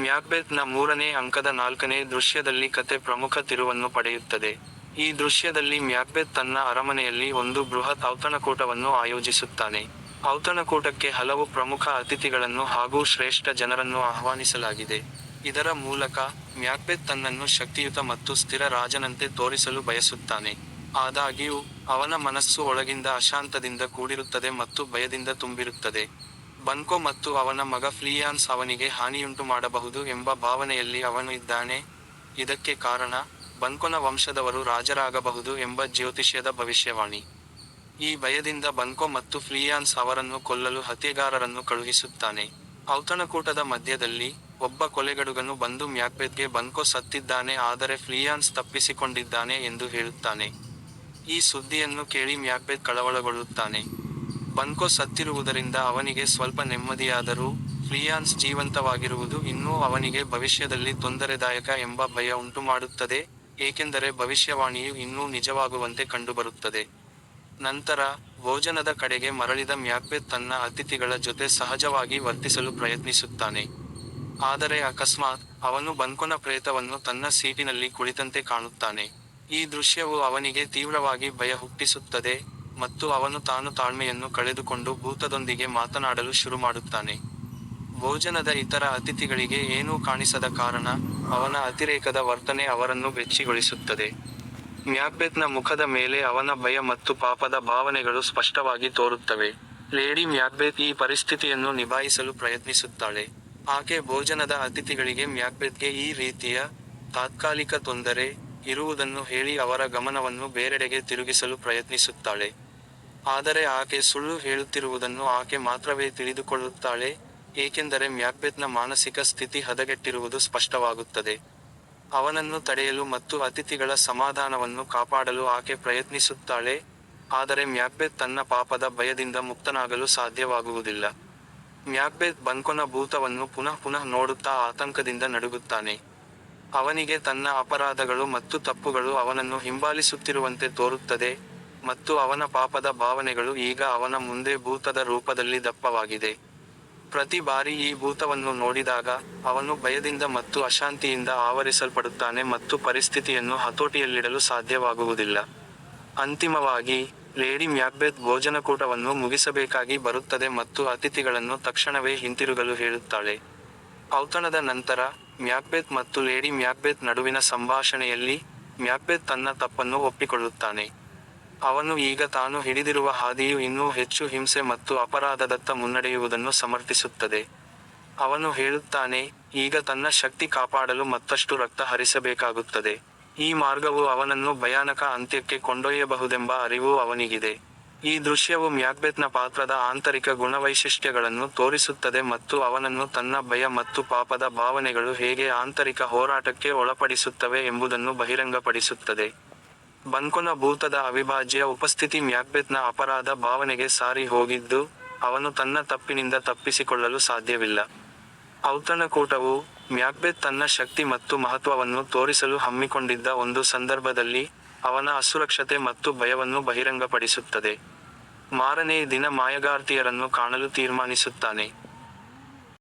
ಮ್ಯಾಕ್ಬೆತ್ನ ಮೂರನೇ ಅಂಕದ ನಾಲ್ಕನೇ ದೃಶ್ಯದಲ್ಲಿ ಕತೆ ಪ್ರಮುಖ ತಿರುವನ್ನು ಪಡೆಯುತ್ತದೆ. ಈ ದೃಶ್ಯದಲ್ಲಿ ಮ್ಯಾಕ್ಬೆತ್ ತನ್ನ ಅರಮನೆಯಲ್ಲಿ ಒಂದು ಬೃಹತ್ ಔತಣಕೂಟವನ್ನು ಆಯೋಜಿಸುತ್ತಾನೆ. ಔತಣಕೂಟಕ್ಕೆ ಹಲವು ಪ್ರಮುಖ ಅತಿಥಿಗಳನ್ನು ಹಾಗೂ ಶ್ರೇಷ್ಠ ಜನರನ್ನು ಆಹ್ವಾನಿಸಲಾಗಿದೆ. ಇದರ ಮೂಲಕ ಮ್ಯಾಕ್ಬೆತ್ ತನ್ನನ್ನು ಶಕ್ತಿಯುತ ಮತ್ತು ಸ್ಥಿರ ರಾಜನಂತೆ ತೋರಿಸಲು ಬಯಸುತ್ತಾನೆ. ಆದಾಗ್ಯೂ, ಅವನ ಮನಸ್ಸು ಒಳಗಿಂದ ಅಶಾಂತದಿಂದ ಕೂಡಿರುತ್ತದೆ ಮತ್ತು ಭಯದಿಂದ ತುಂಬಿರುತ್ತದೆ. ಬನ್ಕೋ ಮತ್ತು ಅವನ ಮಗ ಫ್ಲಿಯಾನ್ಸ್ ಅವನಿಗೆ ಹಾನಿಯುಂಟು ಮಾಡಬಹುದು ಎಂಬ ಭಾವನೆಯಲ್ಲಿ ಅವನು ಇದ್ದಾನೆ. ಇದಕ್ಕೆ ಕಾರಣ ಬನ್ಕೊನ ವಂಶದವರು ರಾಜರಾಗಬಹುದು ಎಂಬ ಜ್ಯೋತಿಷ್ಯದ ಭವಿಷ್ಯವಾಣಿ. ಈ ಭಯದಿಂದ ಬನ್ಕೋ ಮತ್ತು ಫ್ಲಿಯಾನ್ಸ್ ಅವರನ್ನು ಕೊಲ್ಲಲು ಹತ್ಯೆಗಾರರನ್ನು ಕಳುಹಿಸುತ್ತಾನೆ. ಔತಣಕೂಟದ ಮಧ್ಯದಲ್ಲಿ ಒಬ್ಬ ಕೊಲೆಗಡುಗನು ಬಂದು ಮ್ಯಾಕ್ಬೆತ್ಗೆ ಬನ್ಕೋ ಸತ್ತಿದ್ದಾನೆ ಆದರೆ ಫ್ಲಿಯಾನ್ಸ್ ತಪ್ಪಿಸಿಕೊಂಡಿದ್ದಾನೆ ಎಂದು ಹೇಳುತ್ತಾನೆ. ಈ ಸುದ್ದಿಯನ್ನು ಕೇಳಿ ಮ್ಯಾಕ್ಬೆತ್ ಕಳವಳಗೊಳ್ಳುತ್ತಾನೆ. ಬನ್ಕೋ ಸತ್ತಿರುವುದರಿಂದ ಅವನಿಗೆ ಸ್ವಲ್ಪ ನೆಮ್ಮದಿಯಾದರೂ ಫ್ಲಿಯಾನ್ಸ್ ಜೀವಂತವಾಗಿರುವುದು ಇನ್ನೂ ಅವನಿಗೆ ಭವಿಷ್ಯದಲ್ಲಿ ತೊಂದರೆದಾಯಕ ಎಂಬ ಭಯ ಉಂಟುಮಾಡುತ್ತದೆ, ಏಕೆಂದರೆ ಭವಿಷ್ಯವಾಣಿಯು ಇನ್ನೂ ನಿಜವಾಗುವಂತೆ ಕಂಡುಬರುತ್ತದೆ. ನಂತರ ಭೋಜನದ ಕಡೆಗೆ ಮರಳಿದ ಮ್ಯಾಕ್ಬೆತ್ ತನ್ನ ಅತಿಥಿಗಳ ಜೊತೆ ಸಹಜವಾಗಿ ವರ್ತಿಸಲು ಪ್ರಯತ್ನಿಸುತ್ತಾನೆ. ಆದರೆ ಅಕಸ್ಮಾತ್ ಅವನು ಬನ್ಕೊನ ಪ್ರೇತವನ್ನು ತನ್ನ ಸೀಟಿನಲ್ಲಿ ಕುಳಿತಂತೆ ಕಾಣುತ್ತಾನೆ. ಈ ದೃಶ್ಯವು ಅವನಿಗೆ ತೀವ್ರವಾಗಿ ಭಯ ಹುಟ್ಟಿಸುತ್ತದೆ ಮತ್ತು ಅವನು ತಾನು ತಾಳ್ಮೆಯನ್ನು ಕಳೆದುಕೊಂಡು ಭೂತದೊಂದಿಗೆ ಮಾತನಾಡಲು ಶುರುಮಾಡುತ್ತಾನೆ ಭೋಜನದ ಇತರ ಅತಿಥಿಗಳಿಗೆ ಏನೂ ಕಾಣಿಸದ ಕಾರಣ ಅವನ ಅತಿರೇಕದ ವರ್ತನೆ ಅವರನ್ನು ಬೆಚ್ಚಿಗೊಳಿಸುತ್ತದೆ ಮ್ಯಾಕ್ಬೆತ್ನ ಮುಖದ ಮೇಲೆ ಅವನ ಭಯ ಮತ್ತು ಪಾಪದ ಭಾವನೆಗಳು ಸ್ಪಷ್ಟವಾಗಿ ತೋರುತ್ತವೆ. ಲೇಡಿ ಮ್ಯಾಕ್ಬೆತ್ ಈ ಪರಿಸ್ಥಿತಿಯನ್ನು ನಿಭಾಯಿಸಲು ಪ್ರಯತ್ನಿಸುತ್ತಾಳೆ. ಆಕೆ ಭೋಜನದ ಅತಿಥಿಗಳಿಗೆ ಮ್ಯಾಕ್ಬೆತ್ಗೆ ಈ ರೀತಿಯ ತಾತ್ಕಾಲಿಕ ತೊಂದರೆ ಇರುವುದನ್ನು ಹೇಳಿ ಅವರ ಗಮನವನ್ನು ಬೇರೆಡೆಗೆ ತಿರುಗಿಸಲು ಪ್ರಯತ್ನಿಸುತ್ತಾಳೆ. ಆದರೆ ಆಕೆ ಸುಳ್ಳು ಹೇಳುತ್ತಿರುವುದನ್ನು ಆಕೆ ಮಾತ್ರವೇ ತಿಳಿದುಕೊಳ್ಳುತ್ತಾಳೆ, ಏಕೆಂದರೆ ಮ್ಯಾಕ್ಬೆತ್ನ ಮಾನಸಿಕ ಸ್ಥಿತಿ ಹದಗೆಟ್ಟಿರುವುದು ಸ್ಪಷ್ಟವಾಗುತ್ತದೆ. ಅವನನ್ನು ತಡೆಯಲು ಮತ್ತು ಅತಿಥಿಗಳ ಸಮಾಧಾನವನ್ನು ಕಾಪಾಡಲು ಆಕೆ ಪ್ರಯತ್ನಿಸುತ್ತಾಳೆ, ಆದರೆ ಮ್ಯಾಕ್ಬೆತ್ ತನ್ನ ಪಾಪದ ಭಯದಿಂದ ಮುಕ್ತನಾಗಲು ಸಾಧ್ಯವಾಗುವುದಿಲ್ಲ. ಮ್ಯಾಕ್ಬೆತ್ ಬಂಕೊನ ಭೂತವನ್ನು ಪುನಃ ಪುನಃ ನೋಡುತ್ತಾ ಆತಂಕದಿಂದ ನಡುಗುತ್ತಾನೆ. ಅವನಿಗೆ ತನ್ನ ಅಪರಾಧಗಳು ಮತ್ತು ತಪ್ಪುಗಳು ಅವನನ್ನು ಹಿಂಬಾಲಿಸುತ್ತಿರುವಂತೆ ತೋರುತ್ತದೆ ಮತ್ತು ಅವನ ಪಾಪದ ಭಾವನೆಗಳು ಈಗ ಅವನ ಮುಂದೆ ಭೂತದ ರೂಪದಲ್ಲಿ ದಪ್ಪವಾಗಿದೆ. ಪ್ರತಿ ಬಾರಿ ಈ ಭೂತವನ್ನು ನೋಡಿದಾಗ ಅವನು ಭಯದಿಂದ ಮತ್ತು ಅಶಾಂತಿಯಿಂದ ಆವರಿಸಲ್ಪಡುತ್ತಾನೆ ಮತ್ತು ಪರಿಸ್ಥಿತಿಯನ್ನು ಹತೋಟಿಯಲ್ಲಿಡಲು ಸಾಧ್ಯವಾಗುವುದಿಲ್ಲ. ಅಂತಿಮವಾಗಿ, ಲೇಡಿ ಮ್ಯಾಕ್ಬೆತ್ ಭೋಜನಕೂಟವನ್ನು ಮುಗಿಸಬೇಕಾಗಿ ಬರುತ್ತದೆ ಮತ್ತು ಅತಿಥಿಗಳನ್ನು ತಕ್ಷಣವೇ ಹಿಂತಿರುಗಲು ಹೇಳುತ್ತಾಳೆ. ಔತಣದ ನಂತರ ಮ್ಯಾಕ್ಬೆತ್ ಮತ್ತು ಲೇಡಿ ಮ್ಯಾಕ್ಬೆತ್ ನಡುವಿನ ಸಂಭಾಷಣೆಯಲ್ಲಿ ಮ್ಯಾಕ್ಬೆತ್ ತನ್ನ ತಪ್ಪನ್ನು ಒಪ್ಪಿಕೊಳ್ಳುತ್ತಾನೆ. ಅವನು ಈಗ ತಾನು ಹಿಡಿದಿರುವ ಹಾದಿಯು ಇನ್ನೂ ಹೆಚ್ಚು ಹಿಂಸೆ ಮತ್ತು ಅಪರಾಧದತ್ತ ಮುನ್ನಡೆಯುವುದನ್ನು ಸಮರ್ಥಿಸುತ್ತದೆ. ಅವನು ಹೇಳುತ್ತಾನೆ, ಈಗ ತನ್ನ ಶಕ್ತಿ ಕಾಪಾಡಲು ಮತ್ತಷ್ಟು ರಕ್ತ ಹರಿಸಬೇಕಾಗುತ್ತದೆ. ಈ ಮಾರ್ಗವು ಅವನನ್ನು ಭಯಾನಕ ಅಂತ್ಯಕ್ಕೆ ಕೊಂಡೊಯ್ಯಬಹುದೆಂಬ ಅರಿವು ಅವನಿಗಿದೆ. ಈ ದೃಶ್ಯವು ಮ್ಯಾಕ್ಬೆತ್ನ ಪಾತ್ರದ ಆಂತರಿಕ ಗುಣವೈಶಿಷ್ಟ್ಯಗಳನ್ನು ತೋರಿಸುತ್ತದೆ ಮತ್ತು ಅವನನ್ನು ತನ್ನ ಭಯ ಮತ್ತು ಪಾಪದ ಭಾವನೆಗಳು ಹೇಗೆ ಆಂತರಿಕ ಹೋರಾಟಕ್ಕೆ ಒಳಪಡಿಸುತ್ತವೆ ಎಂಬುದನ್ನು ಬಹಿರಂಗಪಡಿಸುತ್ತದೆ. ಬನ್ಕೊನ ಭೂತದ ಅವಿಭಾಜ್ಯ ಉಪಸ್ಥಿತಿ ಮ್ಯಾಕ್ಬೆತ್ನ ಅಪರಾಧ ಭಾವನೆಗೆ ಸಾರಿ ಹೋಗಿದ್ದು, ಅವನು ತನ್ನ ತಪ್ಪಿನಿಂದ ತಪ್ಪಿಸಿಕೊಳ್ಳಲು ಸಾಧ್ಯವಿಲ್ಲ. ಔತಣಕೂಟವು ಮ್ಯಾಕ್ಬೆತ್ ತನ್ನ ಶಕ್ತಿ ಮತ್ತು ಮಹತ್ವವನ್ನು ತೋರಿಸಲು ಹಮ್ಮಿಕೊಂಡಿದ್ದ ಒಂದು ಸಂದರ್ಭದಲ್ಲಿ ಅವನ ಅಸುರಕ್ಷತೆ ಮತ್ತು ಭಯವನ್ನು ಬಹಿರಂಗಪಡಿಸುತ್ತದೆ. ಮಾರನೇ ದಿನ ಮಾಯಗಾರ್ತಿಯರನ್ನು ಕಾಣಲು ತೀರ್ಮಾನಿಸುತ್ತಾನೆ.